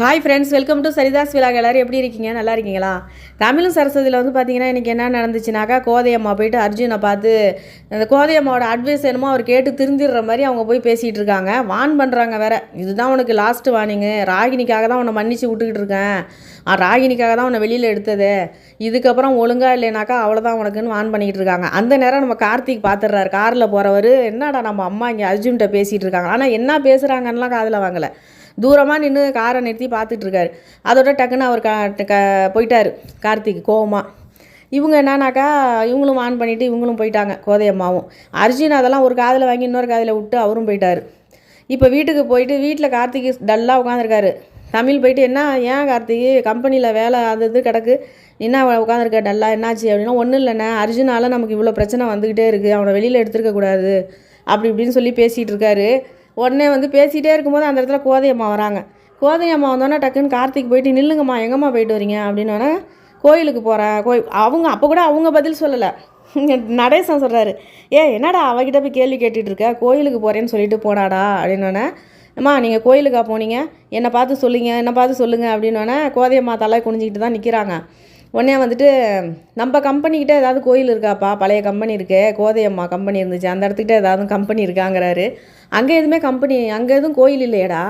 Hi friends welcome to Saritha's விழா எல்லோரும் எப்படி இருக்கீங்க? நல்லா இருக்கீங்களா? தமிழும் சரஸ்வதியில் வந்து பார்த்தீங்கன்னா இன்றைக்கி என்ன நடந்துச்சுனாக்கா கோதையம்மா போயிட்டு அர்ஜுனை பார்த்து அந்த கோதையம்மாவோட அட்வைஸ் என்னமோ அவர் கேட்டு திருந்திடுற மாதிரி அவங்க போய் பேசிகிட்டு இருக்காங்க. வான் பண்ணுறாங்க வேற. இதுதான் உனக்கு லாஸ்ட்டு வார்னிங்கு ராகினிக்காக தான் உன்னை மன்னிச்சு விட்டுக்கிட்டு இருக்கேன். ஆ, ராகினிக்காக தான் உன்னை வெளியில் எடுத்தது. இதுக்கப்புறம் ஒழுங்காக இல்லைனாக்கா அவ்வளோதான் உனக்குன்னு வான் பண்ணிக்கிட்டு இருக்காங்க. அந்த நேரம் நம்ம கார்த்திக் பார்த்துடுறாரு காரில் போகிறவர் என்னடா நம்ம அம்மா இங்கே அர்ஜுன்கிட்ட பேசிகிட்டு இருக்காங்க. ஆனால் என்ன பேசுகிறாங்கன்னெலாம் காதில் வாங்கலை. தூரமாக நின்று காரை நிறுத்தி பார்த்துட்ருக்காரு அதோட டக்குன்னு அவர் கா க போயிட்டார். கார்த்திக் கோவமாக இவங்க என்னன்னாக்கா இவங்களும் ஆன் பண்ணிவிட்டு இவங்களும் போயிட்டாங்க கோதையம்மாவும். அர்ஜுன் அதெல்லாம் ஒரு காதில் வாங்கி இன்னொரு காதில் விட்டு அவரும் போயிட்டார். இப்போ வீட்டுக்கு போயிட்டு வீட்டில் கார்த்திக் டல்லாக உட்காந்துருக்காரு தமிழ் போயிட்டு என்ன ஏன் கார்த்திக் கம்பெனியில் வேலை அது இது கிடக்கு? என்ன உட்காந்துருக்க டல்லா என்னாச்சு அப்படின்னா ஒன்றும் இல்லைண்ணே. அர்ஜுனால நமக்கு இவ்வளோ பிரச்சனை வந்துக்கிட்டே இருக்குது அவனை வெளியில் எடுத்துருக்கக்கூடாது அப்படி இப்படின்னு சொல்லி பேசிகிட்டு இருக்காரு. உடனே வந்து பேசிகிட்டே இருக்கும்போது அந்த இடத்துல கோதையம்மா வராங்க. கோதையம்மா வந்தோன்னே டக்குன்னு கார்த்திக் போயிட்டு நில்லுங்கம்மா எங்கம்மா போயிட்டு வரீங்க? அப்படின்னோடனே கோயிலுக்கு போகிறேன் கோயில் அவங்க அப்போ கூட அவங்க பதில் சொல்லலை. நடேசன் சொல்கிறாரு ஏ என்னடா அவகிட்ட போய் கேள்வி கேட்டுட்டு இருக்க? கோயிலுக்கு போகிறேன்னு சொல்லிட்டு போனாடா. அப்படின்னோடனே அம்மா நீங்கள் கோயிலுக்கா போனீங்க? என்னை பார்த்து சொல்லுங்க என்னை பார்த்து சொல்லுங்கள் அப்படின்னோடனே கோதையம்மா தலை குனிஞ்சிக்கிட்டு தான் நிற்கிறாங்க உடனே வந்துட்டு நம்ம கம்பெனிக்கிட்ட ஏதாவது கோயில் இருக்காப்பா? பழைய கம்பெனி இருக்கே கோதையம்மா கம்பெனி இருந்துச்சு அந்த இடத்துக்கிட்ட ஏதாவது கம்பெனி இருக்காங்கிறாரு. அங்கே எதுவுமே கம்பெனி அங்கே எதுவும் கோயில் இல்லையேடா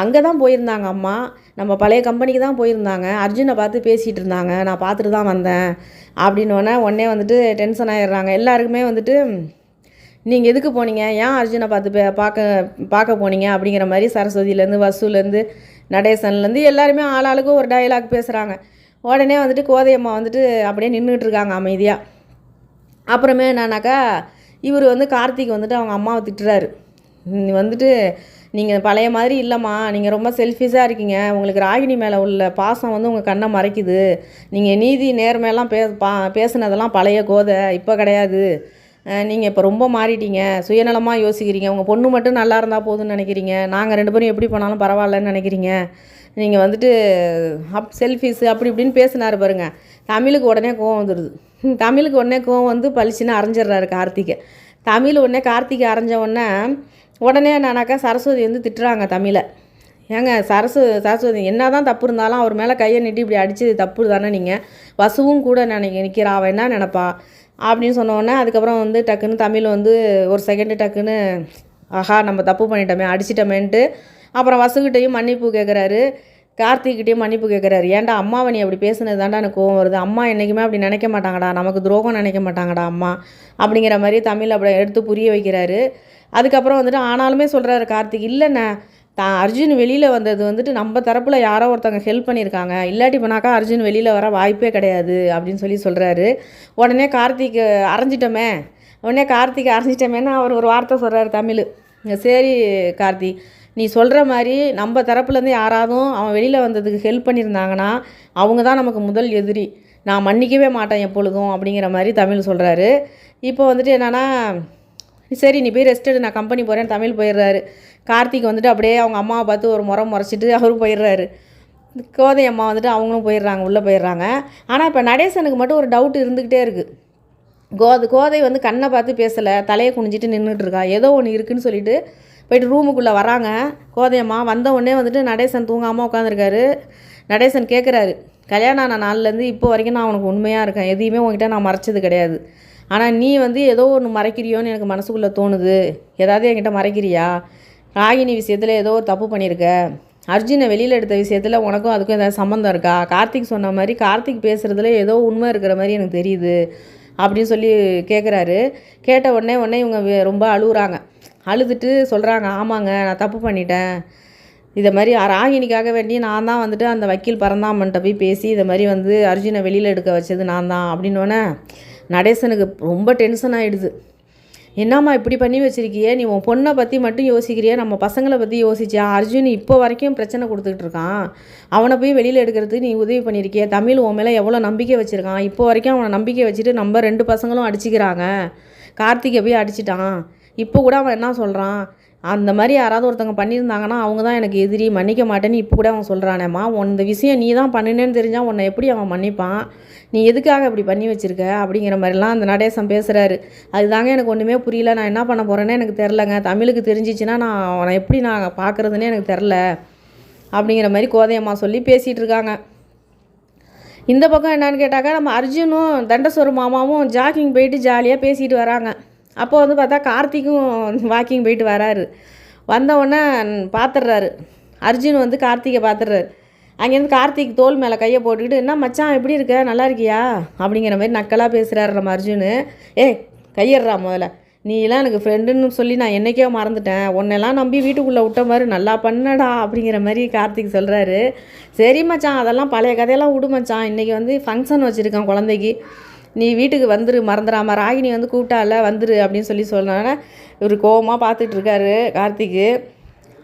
அங்கே தான் போயிருந்தாங்க அம்மா. நம்ம பழைய கம்பெனிக்கு தான் போயிருந்தாங்க. அர்ஜுனை பார்த்து பேசிகிட்டு இருந்தாங்க. நான் பார்த்துட்டு தான் வந்தேன். அப்படின்னோடனே உடனே வந்துட்டு டென்ஷன் ஆயிடுறாங்க. எல்லாருக்குமே வந்துட்டு நீங்கள் எதுக்கு போனீங்க? ஏன் அர்ஜுனை பார்த்து பே பார்க்க பார்க்க போனீங்க? அப்படிங்கிற மாதிரி சரஸ்வதியிலேருந்து வசூலேருந்து நடேசன்லேருந்து எல்லாருமே ஆளாளுக்கும் ஒரு டயலாக் பேசுகிறாங்க உடனே வந்துட்டு கோதையம்மா வந்துட்டு அப்படியே நின்றுட்டு இருக்காங்க அமைதியாக அப்புறமே என்னன்னாக்கா இவர் வந்து கார்த்திக் வந்துட்டு அவங்க அம்மாவை திட்டுறாரு. வந்துட்டு நீங்கள் பழைய மாதிரி இல்லைம்மா நீங்கள் ரொம்ப செல்ஃபிஷாக இருக்கீங்க. உங்களுக்கு ராகினி மேலே உள்ள பாசம் வந்து உங்கள் கண்ணை மறைக்குது. நீங்கள் நீதி நேர்மையெல்லாம் பே பா பேசுனதெல்லாம் பழைய கோதை இப்போ கிடையாது. நீங்கள் இப்போ ரொம்ப மாறிட்டீங்க. சுயநலமாக யோசிக்கிறீங்க. உங்கள் பொண்ணு மட்டும் நல்லா இருந்தால் போதும்னு நினைக்கிறீங்க. நாங்கள் ரெண்டு பேரும் எப்படி போனாலும் பரவாயில்லன்னு நினைக்கிறீங்க. நீங்கள் வந்துட்டு அப் செல்ஃபிஸ் அப்படி இப்படின்னு பேசினார் பாருங்க. தமிழுக்கு உடனே கோவம் வந்துடுது தமிழுக்கு உடனே கோவம் வந்து பளிச்சுன்னு அரைஞ்சிடுறாரு கார்த்திகை. தமிழ் உடனே கார்த்திகை அரைஞ்ச உடனே உடனே நானாக்கா சரஸ்வதி வந்து திட்டுறாங்க தமிழை. ஏங்க சரஸ்வ சரஸ்வதி என்ன தான் தப்பு இருந்தாலும் அவர் மேலே கையை நீட்டி இப்படி அடிச்சது தப்பு தானே நீங்கள் வசுவும் கூட நினைக்க நிற்கிறா அவன் என்ன நினப்பா? அப்படின்னு சொன்னோடனே அதுக்கப்புறம் வந்து டக்குன்னு தமிழ் வந்து ஒரு செகண்டு டக்குன்னு ஆஹா நம்ம தப்பு பண்ணிட்டோமே அடிச்சிட்டோமேன்ட்டு அப்புறம் வசுக்கிட்டையும் மன்னிப்பு கேட்குறாரு கார்த்திக்கிட்டேயும் மன்னிப்பு கேட்குறாரு ஏன்டா அம்மாவை நீ அப்படி பேசுனது தாண்டா எனக்கு கோவம் வருது. அம்மா என்றைக்குமே அப்படி நினைக்க மாட்டாங்கடா. நமக்கு துரோகம் நினைக்க மாட்டாங்கடா அம்மா. அப்படிங்கிற மாதிரி தமிழ் அப்படி எடுத்து புரிய வைக்கிறாரு. அதுக்கப்புறம் வந்துட்டு ஆனாலுமே சொல்கிறாரு கார்த்திக் இல்லைண்ணே தான் அர்ஜுன் வெளியில் வந்தது வந்துட்டு நம்ம தரப்பில் யாரோ ஒருத்தவங்க ஹெல்ப் பண்ணியிருக்காங்க. இல்லாட்டி போனாக்கா அர்ஜுன் வெளியில் வர வாய்ப்பே கிடையாது. அப்படின்னு சொல்லி சொல்கிறாரு உடனே கார்த்திக் அரைஞ்சிட்டோமே. உடனே கார்த்திக் அரைஞ்சிட்டோமேன்னு அவர் ஒரு வார்த்தை சொல்கிறாரு தமிழ். சரி கார்த்திக் நீ சொல்கிற மாதிரி நம்ம தரப்புலேருந்து யாராவதும் அவன் வெளியில் வந்ததுக்கு ஹெல்ப் பண்ணியிருந்தாங்கன்னா அவங்க தான் நமக்கு முதல் எதிரி. நான் மன்னிக்கவே மாட்டேன் எப்பொழுதும் அப்படிங்கிற மாதிரி தமிழ் சொல்கிறாரு இப்போ வந்துட்டு என்னென்னா சரி நீ போய் ரெஸ்ட் எடு நான் கம்பெனி போகிறேன் தமிழ் போயிடுறாரு. கார்த்திக் வந்துட்டு அப்படியே அவங்க அம்மாவை பார்த்து ஒரு முறை முறைச்சிட்டு அவரும் போயிடுறாரு. கோதை அம்மா வந்துட்டு அவங்களும் போயிடுறாங்க உள்ளே போயிடுறாங்க. ஆனால் இப்போ நடேசனுக்கு மட்டும் ஒரு டவுட் இருந்துக்கிட்டே இருக்குது கோதை கோதை வந்து கண்ணை பார்த்து பேசலை தலையை குனிஞ்சிட்டு நின்றுட்டுருக்கா ஏதோ ஒன்று இருக்குதுன்னு சொல்லிட்டு போயிட்டு ரூமுக்குள்ளே வராங்க. கோதையம்மா வந்த உடனே வந்துட்டு நடேசன் தூங்காமல் உட்காந்துருக்காரு நடேசன் கேட்குறாரு கல்யாணம் ஆன நாள்லேருந்து இப்போ வரைக்கும் நான் உனக்கு உண்மையாக இருக்கேன். எதையுமே உங்ககிட்ட நான் மறைச்சது கிடையாது. ஆனால் நீ வந்து ஏதோ ஒன்று மறைக்கிறியோன்னு எனக்கு மனசுக்குள்ளே தோணுது. ஏதாவது என்கிட்ட மறைக்கிறியா? ராகினி விஷயத்தில் ஏதோ ஒரு தப்பு பண்ணியிருக்க அர்ஜுனை வெளியில் எடுத்த விஷயத்தில் உனக்கும் அதுக்கும் ஏதாவது சம்மந்தம் இருக்கா? கார்த்திக் சொன்ன மாதிரி கார்த்திக் பேசுகிறதுல ஏதோ உண்மை இருக்கிற மாதிரி எனக்கு தெரியுது. அப்படின்னு சொல்லி கேட்குறாரு கேட்ட உடனே உடனே இவங்க ரொம்ப அழுகுறாங்க. அழுதுட்டு சொல்கிறாங்க ஆமாங்க நான் தப்பு பண்ணிட்டேன். இதை மாதிரி ராகினிக்காக வேண்டி நான் தான் வந்துட்டு அந்த வக்கீல் பரந்தாமன்ட்ட போய் பேசி இதை மாதிரி வந்து அர்ஜுனை வெளியில் எடுக்க வச்சது நான் தான். அப்படின்னோடனே நடேசனுக்கு ரொம்ப டென்ஷன் ஆகிடுது என்னம்மா இப்படி பண்ணி வச்சிருக்கியே? நீ உன் பொண்ணை பற்றி மட்டும் யோசிக்கிறியே? நம்ம பசங்களை பற்றி யோசிச்சியா? அர்ஜுன் இப்போ வரைக்கும் பிரச்சனை கொடுத்துக்கிட்டு இருக்கான். அவனை போய் வெளியில் எடுக்கிறதுக்கு நீ உதவி பண்ணியிருக்கிய தமிழ் உன் மேலே எவ்வளோ நம்பிக்கை வச்சுருக்கான்? இப்போ வரைக்கும் அவனை நம்பிக்கை வச்சுட்டு நம்ம ரெண்டு பசங்களும் அடிச்சுக்கிறாங்க. கார்த்திகை போய் அடிச்சிட்டான். இப்போ கூட அவன் என்ன சொல்கிறான் அந்த மாதிரி யாராவது ஒருத்தவங்க பண்ணியிருந்தாங்கன்னா அவங்க தான் எனக்கு எதிரி மன்னிக்க மாட்டேன்னு இப்போ கூட அவன் சொல்கிறானேம்மா உன் இந்த விஷயம் நீ தான் பண்ணினேன்னு தெரிஞ்சால் உன்னை எப்படி அவன் மன்னிப்பான்? நீ எதுக்காக இப்படி பண்ணி வச்சிருக்க? அப்படிங்கிற மாதிரிலாம் அந்த நடேசம் பேசுகிறாரு அதுதாங்க எனக்கு ஒன்றுமே புரியல. நான் என்ன பண்ண போகிறேன்னு எனக்கு தெரிலங்க தமிழுக்கு தெரிஞ்சிச்சுன்னா நான் அவனை எப்படி நான் பார்க்குறதுனே எனக்கு தெரில அப்படிங்கிற மாதிரி கோதையம்மா சொல்லி பேசிகிட்டு இருக்காங்க. இந்த பக்கம் என்னன்னு கேட்டாக்கா நம்ம அர்ஜுனும் தண்டசோறு மாமாவும் ஜாக்கிங் போயிட்டு ஜாலியாக பேசிட்டு வராங்க. அப்போ வந்து பார்த்தா கார்த்திக்கும் வாக்கிங் போயிட்டு வராரு. வந்த உடனே அர்ஜுன் வந்து கார்த்திகை பார்த்துட்றாரு அங்கேருந்து கார்த்திக் தோல் மேலே கையை போட்டுக்கிட்டு என்ன மச்சான் எப்படி இருக்க? நல்லா இருக்கியா? அப்படிங்கிற மாதிரி நக்கலாக பேசுகிறாரு நம்ம அர்ஜுனு. ஏ கையிடுறா முதல்ல. நீலாம் எனக்கு ஃப்ரெண்டுன்னு சொல்லி நான் என்றைக்கோ மறந்துட்டேன். உன்னெல்லாம் நம்பி வீட்டுக்குள்ளே விட்ட மாதிரி நல்லா பண்ணடா அப்படிங்கிற மாதிரி கார்த்திக் சொல்கிறாரு சரி மச்சான் அதெல்லாம் பழைய கதையெல்லாம் விடு மச்சான். இன்றைக்கி வந்து ஃபங்க்ஷன் வச்சுருக்கான் குழந்தைக்கு. நீ வீட்டுக்கு வந்துரு மறந்துடாம ராகினி வந்து கூப்பிட்டால வந்துரு அப்படின்னு சொல்லி சொன்னானே இவர் கோவமாக பார்த்துட்டு இருக்காரு கார்த்திக்கு.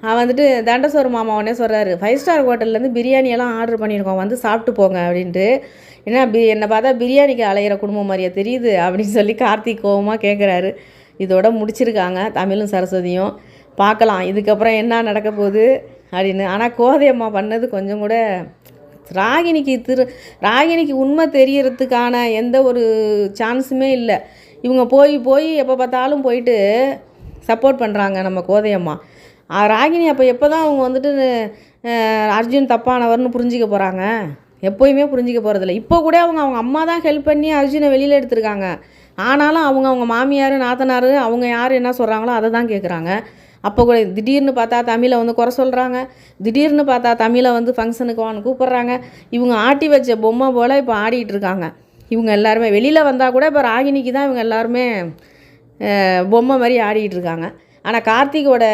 அவன் வந்துட்டு தண்டசோர் மாமா உடனே சொல்கிறாரு ஃபைவ் ஸ்டார் ஹோட்டல்லேருந்து பிரியாணியெல்லாம் ஆர்டர் பண்ணியிருக்கோம். வந்து சாப்பிட்டு போங்க அப்படின்ட்டு. ஏன்னா பி என்னை பார்த்தா பிரியாணிக்கு அலையிற குடும்பம் மாதிரியா தெரியுது அப்படின்னு சொல்லி கார்த்திக் கோவமாக கேட்குறாரு இதோட முடிச்சிருக்காங்க தமிழும் சரஸ்வதியும். பார்க்கலாம் இதுக்கப்புறம் என்ன நடக்க போகுது அப்படின்னு. ஆனால் கோதை அம்மா பண்ணது கொஞ்சம் கூட ராகினிக்கு திரு ராகினிக்கு உண்மை தெரியறதுக்கான எந்த ஒரு சான்ஸுமே இல்லை. இவங்க போய் போய் எப்போ பார்த்தாலும் போயிட்டு சப்போர்ட் பண்ணுறாங்க நம்ம கோதையம்மா ராகினி அப்போ எப்போ தான் அவங்க வந்துட்டு அர்ஜுன் தப்பானவர்னு புரிஞ்சிக்க போகிறாங்க எப்போயுமே புரிஞ்சிக்க போகிறதில்ல இப்போ கூட அவங்க அவங்க அம்மா தான் ஹெல்ப் பண்ணி அர்ஜுனை வெளியில் எடுத்திருக்காங்க. ஆனாலும் அவங்க அவங்க மாமியார் நாத்தனார் அவங்க யார் என்ன சொல்கிறாங்களோ அதை தான் கேட்குறாங்க அப்போ கூட திடீர்னு பார்த்தா தமிழை வந்து குறை சொல்கிறாங்க திடீர்னு பார்த்தா தமிழை வந்து ஃபங்க்ஷனுக்கு வான்னு கூப்பிட்றாங்க. இவங்க ஆட்டி வச்ச பொம்மை போல் இப்போ ஆடிட்டு இருக்காங்க. இவங்க எல்லாருமே வெளியில் வந்தால் கூட இப்போ ராகினிக்கு தான் இவங்க எல்லாருமே பொம்மை மாதிரி ஆடிக்கிட்டு இருக்காங்க. ஆனால் கார்த்திகோட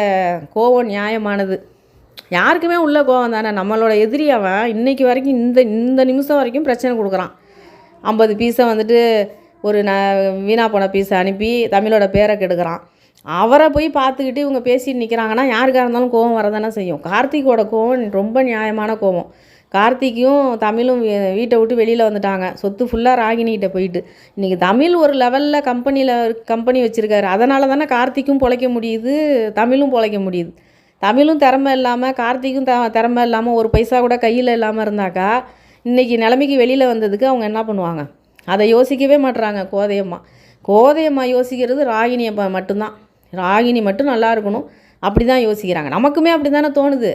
கோவம் நியாயமானது. யாருக்குமே உள்ள கோவம் தானே. நம்மளோட எதிரி அவன் இன்னைக்கு வரைக்கும் இந்த இந்த நிமிஷம் வரைக்கும் பிரச்சனை கொடுக்குறான். ஐம்பது பீஸை வந்துட்டு ஒரு ந வீணா போன பீஸை அனுப்பி தமிழோட பேரை கெடுக்கிறான். அவரை போய் பார்த்துக்கிட்டு இவங்க பேசிட்டு நிற்கிறாங்கன்னா யாருக்காக இருந்தாலும் கோவம் வரதானே செய்யும். கார்த்திகோட கோவம் ரொம்ப நியாயமான கோவம். கார்த்திக்கும் தமிழும் வீட்டை விட்டு வெளியில் வந்துட்டாங்க. சொத்து ஃபுல்லாக ராகினிகிட்ட போயிட்டு. இன்றைக்கி தமிழ் ஒரு லெவலில் கம்பெனியில் கம்பெனி வச்சுருக்காரு. அதனால தானே கார்த்திக்கும் பொழைக்க முடியுது தமிழும் பொழைக்க முடியுது. தமிழும் திறமை இல்லாமல் கார்த்திக்கும் த திறமை இல்லாமல் ஒரு பைசா கூட கையில் இல்லாமல் இருந்தாக்கா இன்றைக்கி நிலைமைக்கு வெளியில் வந்ததுக்கு அவங்க என்ன பண்ணுவாங்க? அதை யோசிக்கவே மாட்டுறாங்க கோதையம்மா. கோதையம்மா யோசிக்கிறது ராகினியை ப- மட்டும்தான். ராகினி மட்டும் நல்லா இருக்கணும். அப்படி தான் யோசிக்கிறாங்க. நமக்குமே அப்படி தானே தோணுது.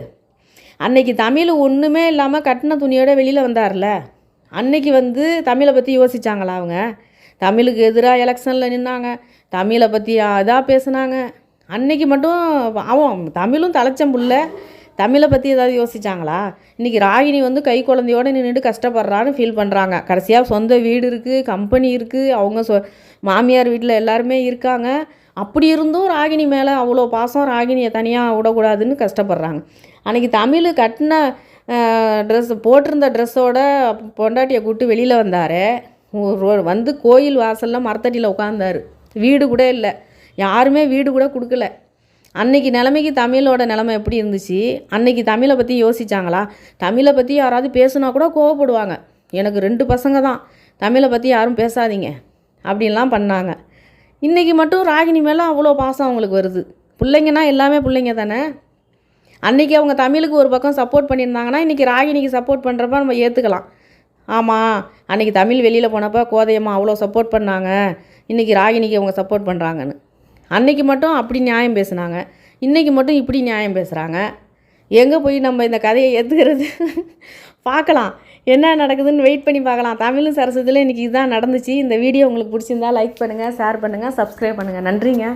அன்னைக்கு தமிழ் ஒன்றுமே இல்லாமல் கட்டின துணியோட வெளியில் வந்தார்ல. அன்னைக்கு வந்து தமிழை பற்றி யோசிச்சாங்களா அவங்க? தமிழுக்கு எதிராக எலெக்ஷனில் நின்னாங்க. தமிழை பற்றி இதாக பேசுனாங்க. அன்னைக்கு மட்டும் அவன் தமிழும் தலைச்சம் புள்ள. தமிழை பற்றி ஏதாவது யோசிச்சாங்களா? இன்றைக்கி ராகினி வந்து கை குழந்தையோடு நின்றுட்டு கஷ்டப்படுறான்னு ஃபீல் பண்ணுறாங்க கடைசியாக சொந்த வீடு இருக்குது கம்பெனி இருக்குது அவங்க சொ மாமியார் வீட்டில் எல்லாருமே இருக்காங்க. அப்படி இருந்தும் ராகினி மேலே அவ்வளோ பாசம் ராகினியை தனியாக விடக்கூடாதுன்னு கஷ்டப்படுறாங்க. அன்றைக்கி தமிழ் கட்டின ட்ரெஸ் போட்டிருந்த ட்ரெஸ்ஸோட பொண்டாட்டியை கூப்பிட்டு வெளியில் வந்தார். வந்து கோயில் வாசலில் மரத்தடியில் உட்காந்தார் வீடு கூட இல்லை. யாருமே வீடு கூட கொடுக்கல. அன்னைக்கு நிலைமைக்கு தமிழோட நிலைமை எப்படி இருந்துச்சு? அன்னைக்கு தமிழை பற்றி யோசிச்சாங்களா? தமிழை பற்றி யாராவது பேசுனா கூட கோவப்படுவாங்க. எனக்கு ரெண்டு பசங்க தான். தமிழை பற்றி யாரும் பேசாதீங்க. அப்படின்லாம் பண்ணாங்க. இன்றைக்கி மட்டும் ராகினி மேலே அவ்வளோ பாசம் அவங்களுக்கு வருது. பிள்ளைங்கன்னா எல்லாமே பிள்ளைங்க தானே? அன்றைக்கி அவங்க தமிழுக்கு ஒரு பக்கம் சப்போர்ட் பண்ணியிருந்தாங்கன்னா இன்றைக்கி ராகினிக்கு சப்போர்ட் பண்ணுறப்ப நம்ம ஏற்றுக்கலாம் ஆமாம் அன்றைக்கி தமிழ் வெளியில் போனப்போ கோதையம்மா அவ்வளோ சப்போர்ட் பண்ணாங்க. இன்றைக்கி ராகினிக்கு அவங்க சப்போர்ட் பண்ணுறாங்கன்னு அன்னைக்கு மட்டும் அப்படி நியாயம் பேசுனாங்க. இன்றைக்கி மட்டும் இப்படி நியாயம் பேசுகிறாங்க எங்கே போய் நம்ம இந்த கதையை ஏற்றுக்கிறது பார்க்கலாம். என்ன நடக்குதுன்னு வெயிட் பண்ணி பார்க்கலாம். தமிழும் சரஸ்வதியில் இன்றைக்கி இதுதான் நடந்துச்சு. இந்த வீடியோ உங்களுக்கு பிடிச்சிருந்தா லைக் பண்ணுங்கள் ஷேர் பண்ணுங்கள் சப்ஸ்கிரைப் பண்ணுங்கள் நன்றிங்க.